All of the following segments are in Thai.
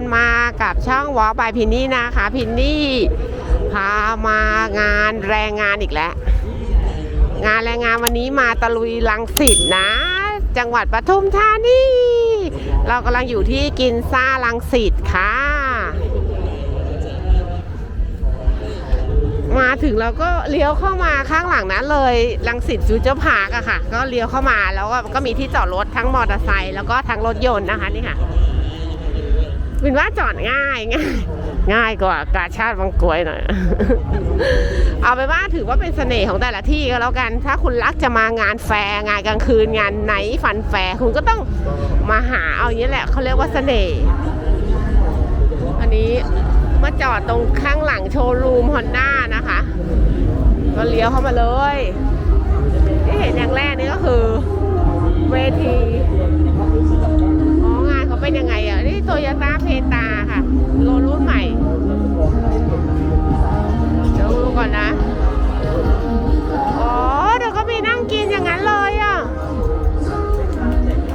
นมากับช่องวอลบายพินนี่นะคะ พินนี่พามางานแรงงานอีกแล้ว งานแรงงานวันนี้มาตะลุยลังสิตนะ จังหวัดปทุมธานีเรากำลังอยู่ที่กินซ่าลังสิตค่ะ มาถึงเราก็เลี้ยวเข้ามาข้างหลังนั้นเลยลังสิตฟิวเจอร์พาร์กอะค่ะ ก็เลี้ยวเข้ามาแล้วก็ก็มีที่จอดรถทั้งมอเตอร์ไซค์แล้วก็ทั้งรถยนต์นะคะนี่ค่ะ วินว่าจอดง่ายง่ายง่ายกว่ากาชาติบางกวยหน่อย เอาไปว่าถือว่าเป็นเสน่ห์ของแต่ละที่ก็แล้วกัน ถ้าคุณรักจะมางานแฟร์งานกลางคืนงานไหนฟันแฟร์คุณก็ต้องมาหาเอาอย่างนี้แหละเขาเรียกว่าเสน่ห์อันนี้มาจอดตรงข้างหลังโชว์รูมฮอนด้านะคะ ก็เลี้ยวเข้ามาเลยที่เห็นอย่างแรกนี่ก็คือ เวที โตโยต้าเพตาค่ะ โลรุ่นใหม่ เดี๋ยวดูก่อนนะ อ๋อ เดี๋ยวก็มีนั่งกินอย่างนั้นเลยอะ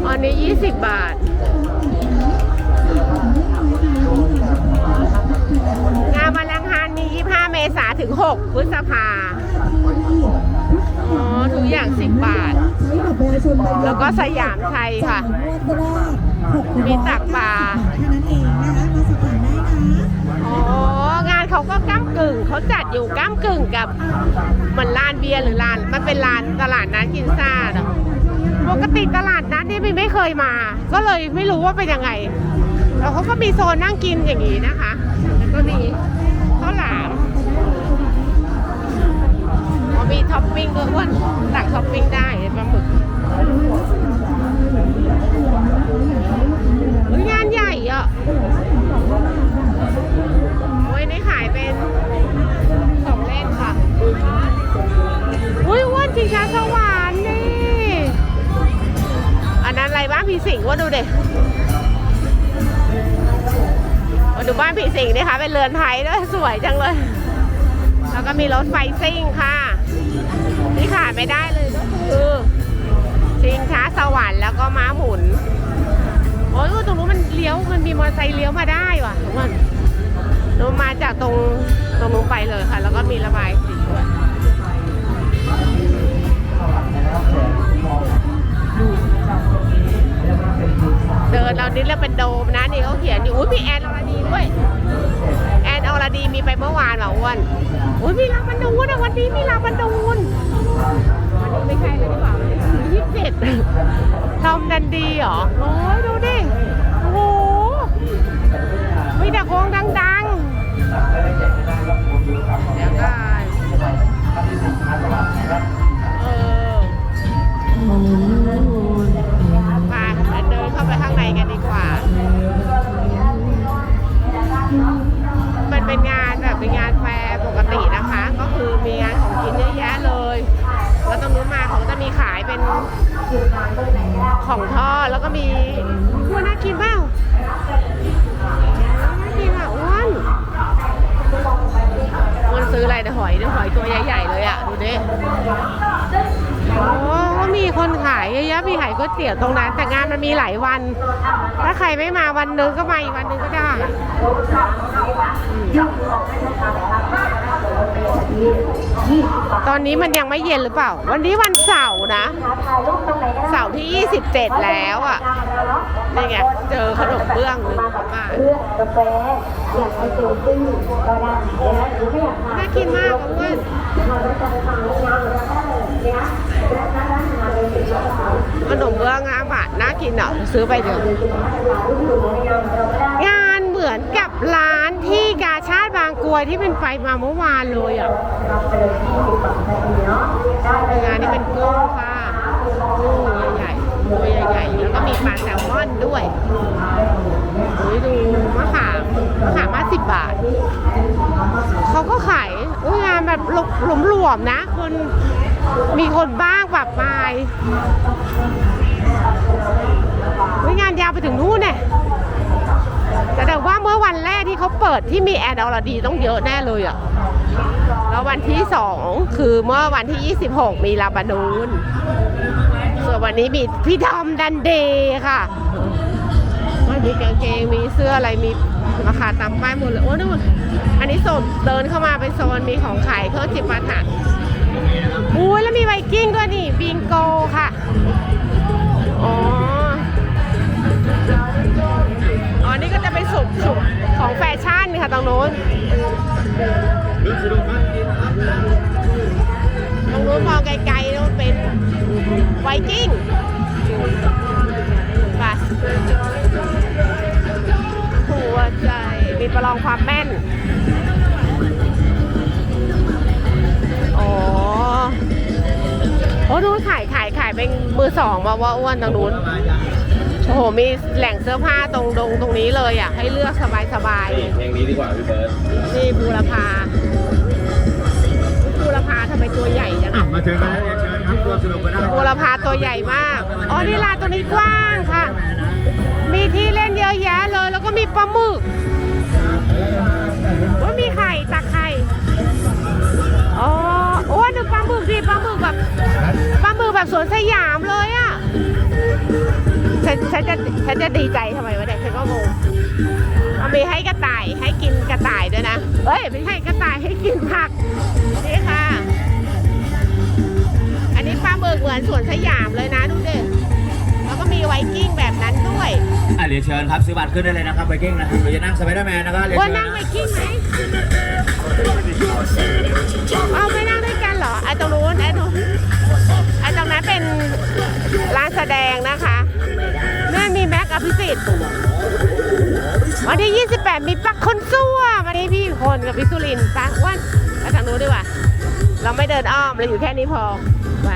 อันนี้ 20 บาท งานวันอังคารมี 25 เมษาถึง 6 พฤษภา อ๋อ ทุกอย่าง 10 บาท แล้วก็สยามไทยค่ะ มีตักปลาแค่นั้นเองนะคะมาสอบถามได้นะอ๋องานเขาก็ก้ามกึ่งเขาจัดอยู่ก้ามกึ่งกับเหมือนลานเบียร์หรือลานมันเป็นลานตลาดนัดกินซ่าเนอะปกติตลาดนัดนี่ไม่ไม่เคยมา ก็เลยไม่รู้ว่าเป็นยังไงแล้วเขาก็มีโซนนั่งกินอย่างนี้นะคะ แล้วก็มีข้าวหลามอ๋อมีท็อปปิ้งด้วยอ้วนตักท็อปปิ้งได้ปลาหมึก ผีสิงว่าดูเด็กมาดูบ้านผีสิงดิคะเป็นเรือนไทยด้วยสวยจังเลย แล้วก็มีรถไฟซิ่งค่ะ ที่ขาดไม่ได้เลยก็คือชิงช้าสวรรค์แล้วก็ม้าหมุนโอ้ยตรงนู้นมันเลี้ยวมันมีมอเตอร์ไซค์เลี้ยวมาได้ว่ะทุกคนลงมาจากตรงตรงนู้นไปเลยค่ะ แล้วก็มีระบายสีด้วย เดินเรานี่แล้วเป็นโดมนะนี่เขาเขียนอยู่อุ้ยมีแอนอรดีด้วยแอนอรดีมีไปเมื่อวานเหรออ้วนอุ้ยมีลาบันดูนอะวันนี้มีลาบันดูนวันนี้ไม่ใช่เลยดีกว่ายี่สิบเจ็ดทอมดันดีเหรอโอ้ยดูดิโอ้โหมีแต่โค้งดังๆเดี๋ยวก่อน แต่หอยเนี่ยหอยตัวใหญ่ ๆ เลยอะ ดูดิโอ้ก็มีคนขายเยอะๆมีขายก๋วยเตี๋ยวตรงนั้น แต่งานมันมีหลายวัน ถ้าใครไม่มาวันนึงก็มาอีกวันนึงก็ได้ ตอนนี้มันยังไม่เย็นหรือเปล่า วันนี้วันเสาร์นะ เสาร์ที่ 27 แล้วอะนี่ไงเจอขนมเบื้องหนึ่งมาเลือกกาแฟอยากไปเซลฟี่ก็ได้นะหรือไม่อยากทานน่ากินมากอ้วนทานแล้วจะไปฟังงานแล้วก็เลยนะและร้านอนขนมเบื้องอาบาทน่ากินเหรอซื้อไปเถอะงานเหมือนกับร้านที่กา กรวยที่เป็นไปมาเมื่อวานเลยอะงานนี้เป็นกุ้งค่ะกุ้งใหญ่ๆตัวใหญ่ๆ แล้วก็มีปลาแซลมอนด้วยโอ้ยดูมะขามมะขามมาสิบบาท เขาก็ขายอุ้ยงานแบบหลวมๆนะ คนมีคนบ้างแบบปลายอุ้ยงานยาวไปถึงนู่นเนี่ย แต่แต่ว่าเมื่อวันแรกที่เขาเปิดที่มีแอร์ดอลดีต้องเยอะแน่เลยอะ แล้ววันที่สองคือเมื่อวันที่ 26 มีลาบานูน ส่วนวันนี้มีพี่ทอมดันเดย์ค่ะวันมีกางเกงมีเสื้ออะไรมีราคาตามป้ายหมดเลยโอ้ดูอันนี้โซนเดินเข้ามาเป็นโซนมีของขายเครื่องจิปาถะอุ้ยแล้วมีไวกิ้งด้วยนี่บิงโกค่ะอ๋อ อ๋อนี่ก็จะเป็นสุกสุกของแฟชั่นค่ะตรงโน้นตรงโน้นมองไกลๆนู้นเป็นไวกิ้งไปหัวใจมีประลองความแม่นอ๋อโอ้นู้นขายขายขายเป็นมือสองมาว่าอ้วนตรงนู้น โอ้โห มีแหล่งเสื้อผ้าตรงตรงตรงนี้เลยอะ ให้เลือกสบายสบายๆเพลงนี้ดีกว่าพี่เบิร์ดนี่บูรพาบูรพาทำไมตัวใหญ่จังอะมาถึงแล้วเรียนเชิญครับตัวสรุปก็ได้บูรพาตัวใหญ่มาก อ๋อ นี่ลานตัวนี้กว้างค่ะ มีที่เล่นเยอะแยะเลย แล้วก็มีปลาหมึกว่ามีไข่ตักไข่ อ๋อ โอ้ยดูปลาหมึกดิปลาหมึกแบบ ปลาหมึกแบบสวนสยามเลยอะ ฉันฉันจะฉันจะดีใจทำไมวะเนี่ยฉันก็งงเอามีให้กระต่ายให้กินกระต่ายด้วยนะเอ้ยไม่ใช่กระต่ายให้กินผักนี่ค่ะ อันนี้ปลาหมึกเหมือนสวนสยามเลยนะดูดิแล้วก็มีไวกิ้งแบบนั้นด้วยอะเรียนเชิญครับซื้อบัตรขึ้นได้เลยนะครับไปเก้งนะครับเราจะนั่งสไปเดอร์แมนนะครับเรียนว่าเชิญนั่งไวกิ้งไหมเอาไม่นั่งด้วยกันเหรอไอ้ตรงนู้นไอ้ตรงไอ้ตรงนั้นเป็นร้านแสดง อภิสิทธิ์วันที่ 28 มีปักคนซั่ววันนี้พี่คนกับพี่สุรินทร์ปะอ้วันไปทางนู้นดีกว่า เราไม่เดินอ้อมเราอยู่แค่นี้พอไป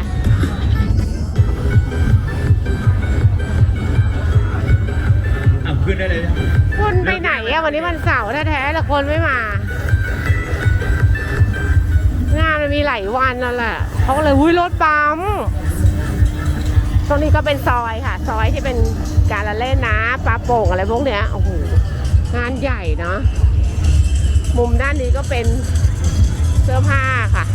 อะขึ้นได้เลยคนไปไหนอะวันนี้วันเสาร์แท้ๆแต่คนไม่มา งานมันมีหลายวันนั่นแหละเขาก็เลยวุ้ยรถปั๊ม ตรงนี้ก็เป็นซอยค่ะ ซอยที่เป็นการละเล่นนะปลาโป่งอะไรพวกเนี้ยโอ้โหงานใหญ่เนาะมุมด้านนี้ก็เป็นเสื้อผ้าค่ะ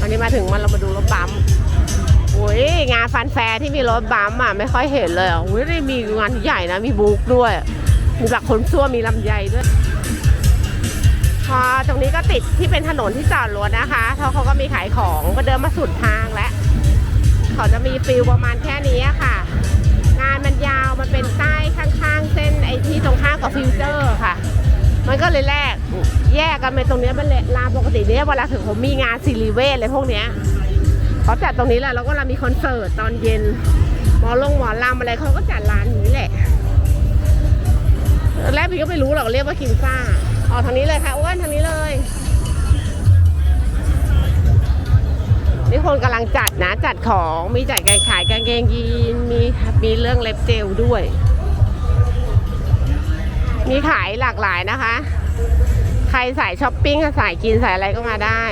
วันนี้มาถึงมันเรามาดูรถปั๊มโอ้ยงานฟันแฟร์ที่มีรถบัมป์อะไม่ค่อยเห็นเลยอะโอ้ยได้มีงานใหญ่นะมีบุ๊กด้วย มีบักคนซั่วมีลำไยด้วยพอตรงนี้ก็ติดที่เป็นถนนที่จอดรถนะคะเพราะเขาก็มีขายของก็เดินมาสุดทางแล้ว เขาจะมีฟิลประมาณแค่นี้ค่ะ งานมันยาวมันเป็นใต้ข้างๆ เส้นไอ้ที่ตรงข้ามกับฟิวเจอร์ค่ะ มันก็เลยแลกแยกกันไปตรงนี้มันเลยลาปกติเนี้ยเวลาถึงผมมีงานซิลิเวทอะไรพวกเนี้ยเขาจัดตรงนี้แหละแล้วก็เรามีคอนเสิร์ตตอนเย็นหมอลงหมอลำอะไรเขาก็จัดร้านนี้แหละแรกพี่ก็ไม่รู้หรอกเรียกว่ากินซ่าออกทางนี้เลยค่ะอ้วนทางนี้เลย นี่คนกำลังจัดนะจัดของมีจัดการขายกางเกงยีนมีมีเรื่องเล็บเจลด้วย มีขายหลากหลายนะคะ ใครสายช้อปปิ้งสายกินสายอะไรก็มาได้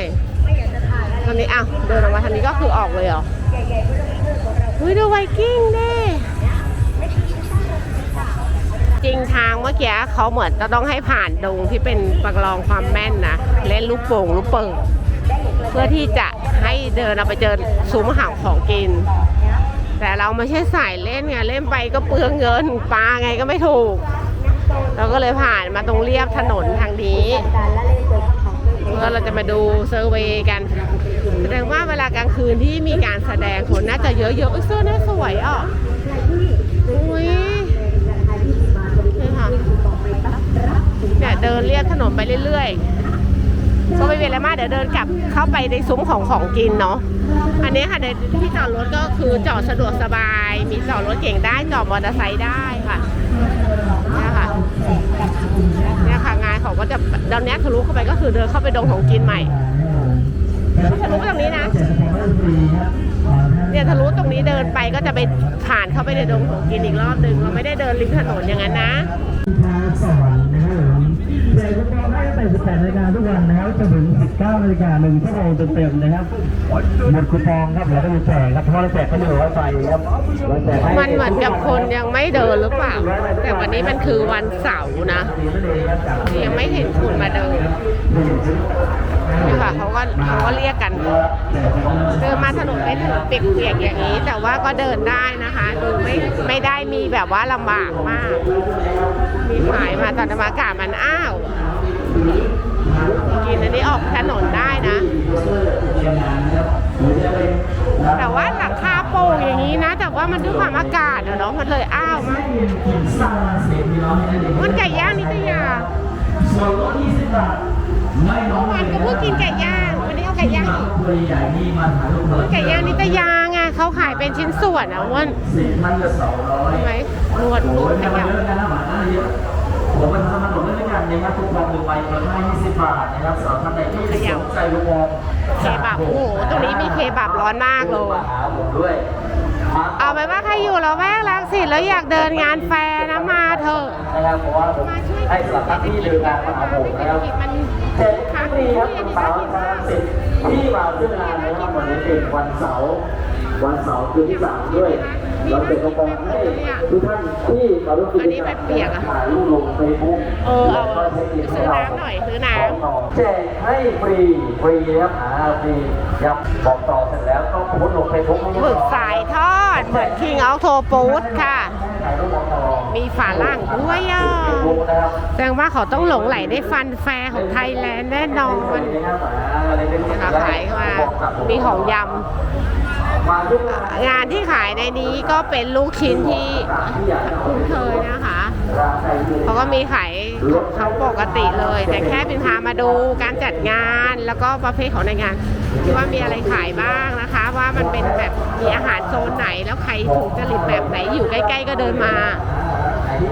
ตอนนี้อ้าวเดินออกมาทางนี้ก็คือออกเลยเหรอเฮ้ยดูไวกิ้งดิจริงทางเมื่อกี้เขาเหมือนจะต้องให้ผ่านดงที่เป็นประลองความแม่นนะเล่นลูกโป่งลูกเปิงเพื่อที่จะ เดินเอาไปเจอซุ้มหางของกิน แต่เราไม่ใช่สายเล่นไงเล่นไปก็เปลืองเงินปลาไงก็ไม่ถูก เราก็เลยผ่านมาตรงเรียบถนนทางนี้เพื่อเราจะมาดูเซอร์เวย์กันแสดงว่าเวลากลางคืนที่มีการแสดงคนน่าจะเยอะๆอุ๊ยเสื้อน่าสวยอะอุ้ยนี่ค่ะเนี่ยเดินเลียบถนนไปเรื่อยๆ ก็ไม่เป็นอะไรมากเดี๋ยวเดินกลับเข้าไปในซุ้มของของกินเนาะอันนี้ค่ะในที่จอดรถก็คือจอดสะดวกสบาย มีจอดรถเก่งได้จอดมอเตอร์ไซค์ได้ค่ะเนี่ยค่ะเนี่ยค่ะงานเขาก็จะตอนนี้ทะลุเข้าไปก็คือเดินเข้าไปดงของกินใหม่ทะลุตรงนี้นะเนี่ยทะลุตรงนี้เดินไปก็จะไปผ่านเข้าไปในดงของกินอีกรอบหนึ่งเราไม่ได้เดินริมถนนอย่างนั้นนะ ทางสวรรค์นะครับผมแตั้งแต่18นาฬิกาทุกวันนะครับจนถึง 19นาฬิกาหนึ่งชั่วโมงเต็มๆนะครับหมดคูปองครับแล้วก็มีแจกครับเพราะเราแจกก็อยู่ไวไฟครับมันเหมือนกับคนยังไม่เดินหรือเปล่า แต่วันนี้มันคือวันเสาร์นะยังไม่เห็นคนมาเดินนี่ค่ะเขาก็เขาก็เรียกกัน เดินมาถนนเป็นถนนเปียกๆอย่างนี้ แต่ว่าก็เดินได้นะคะดูไม่ไม่ได้มีแบบว่าลำบากมาก มีขายมาตอนอากาศมันอ้าว กินอันนี้ออกถนนได้นะ แต่ว่าหลังคาโปร่งอย่างนี้นะ แต่ว่ามันด้วยความอากาศอะเนาะมันเลยอ้าวมากมันไก่ย่างนิตยาส่วนลด20บาทไม่น้อยวันก็เพิ่งกินไก่ย่างวันนี้เอาไก่ย่างอีกตัวใหญ่นี่มาถ่ายรูปเลยไก่ย่างนิตยาไงเขาขายเป็นชิ้นส่วนอะอ้วนสิบมันจะสองร้อยใช่ไหมนวดนโอ้วดยขทำมายับ นนะครับทุกวันหนึ่งใบเปิดให้20บาทนะครับสำหรับท่านใดที่สนใจลูกบอลเคบับโอ้โหตรงนี้มีเคบับร้อนมากเลยมาหาผมด้วยมาเอาไปนว่าใครอยู่เราแวกรังสิตแล้วอยากเดินงานแฟร์นะมาเถอะ นะครับเพราะว่าผมมาช่วยให้สำหรับท่านที่เดินทางมาหาผมนะครับมันเจ็ดค้างปีที่ครับนี่วันนี่เสาน่าร์กินทามางกสิทธิ์ที่มาขึ้นงานนะครับวันนี้เป็นวันเสาร์ วันเสาร์คืนที่สามด้วยเราเป็นกระบอกให้ทุกท่านที่มาร่วมกิจกรรมถ่ายรูปลงเฟซบุ๊กเออเอาซื้อน้ำหน่อยซื้อน้ำแจกให้ฟรีฟรีนะครับหาฟรีครับบอกต่อเสร็จแล้วก็โพสต์ลงเฟซบุ๊กหมึกสายทอดเหมือนคิงเอาโทปูดค่ะถ่ายรูปบอกต่อมีฝาล่างด้วยอะเฟซบุ๊กนะครับแสดงว่าเขาต้องหลงไหลในฟันแฟร์ของไทยแลนด์แน่นอนนะคะขายมามีของยำ งานที่ขายในนี้ก็เป็นลูกชิ้นที่คุ้นเคยนะคะเขาก็มีขายเขาปกติเลย แต่แค่เป็นพามาดูการจัดงานแล้วก็ประเภทของในงานว่ามีอะไรขายบ้างนะคะ ว่ามันเป็นแบบมีอาหารโซนไหนแล้วใครถูกจริตแบบไหนอยู่ใกล้ ๆ ก็เดินมา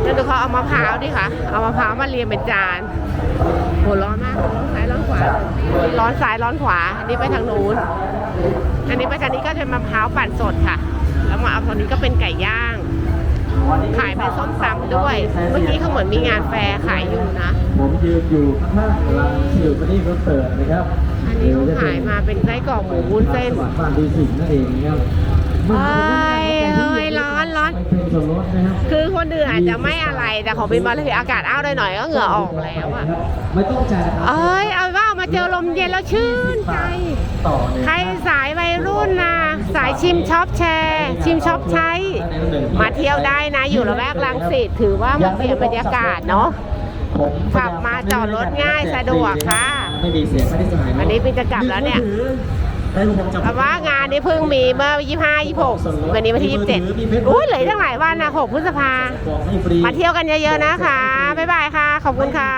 แล้วดูเขาเอามะพร้าวดิค่ะ เอามะพร้าวมาเรียงเป็นจานโหร้อนมากร้อนซ้ายร้อนขวามีร้อนซ้ายร้อนขวา อันนี้ไปทางนู้น อันนี้ไปทางนี้ก็จะมะพร้าวปั่นสดค่ะ แล้วมาเอาตอนนี้ก็เป็นไก่ย่าง ขายเป็นส้มตำด้วย เมื่อกี้เขาเหมือนมีงานแฟร์ขายอยู่นะ ผมยืนอยู่ข้างๆร้านชิวปนี่ก็เปิดนะครับ อันนี้เขาขายมาเป็นไส้กรอกหมูวุ้นเส้นจังหวัดปราจีนสิงห์นั่นเองนะครับเอ้ยเอ้ย ร้อนร้อนไปเป็นส่วนลดนะครับคือคนอื่นอาจจะไม่อะไรแต่ของบินมาเลยอากาศอ้าวหน่อยๆก็เหงื่อออกแล้วอะไม่ต้องจ่ายนะครัเอ้ยเอาว่ามาเจอลมเย็นแล้วชื่นใจต่อเนี่ยใครสายวัยรุ่นนะสายชิมช็อปแชร์ ชิมช็อปใช้ มาเที่ยวได้นะอยู่ละแวกรังสิตถือว่ามาเปลี่ยนบรรยากาศเนาะผมขับมาจอดรถง่ายสะดวกค่ะ ไม่มีเสียค่าใช้จ่ายอันนี้บินจะกลับแล้วเนี่ย แต่ว่างานนี้เพิ่งมีเมื่อ 25 26 วันนี้วันที่ 27 อุ้ยเหลือตั้งหลายวันนะ 6 พฤษภามาเที่ยวกันเยอะๆนะคะ บ๊ายบายค่ะ ขอบคุณค่ะ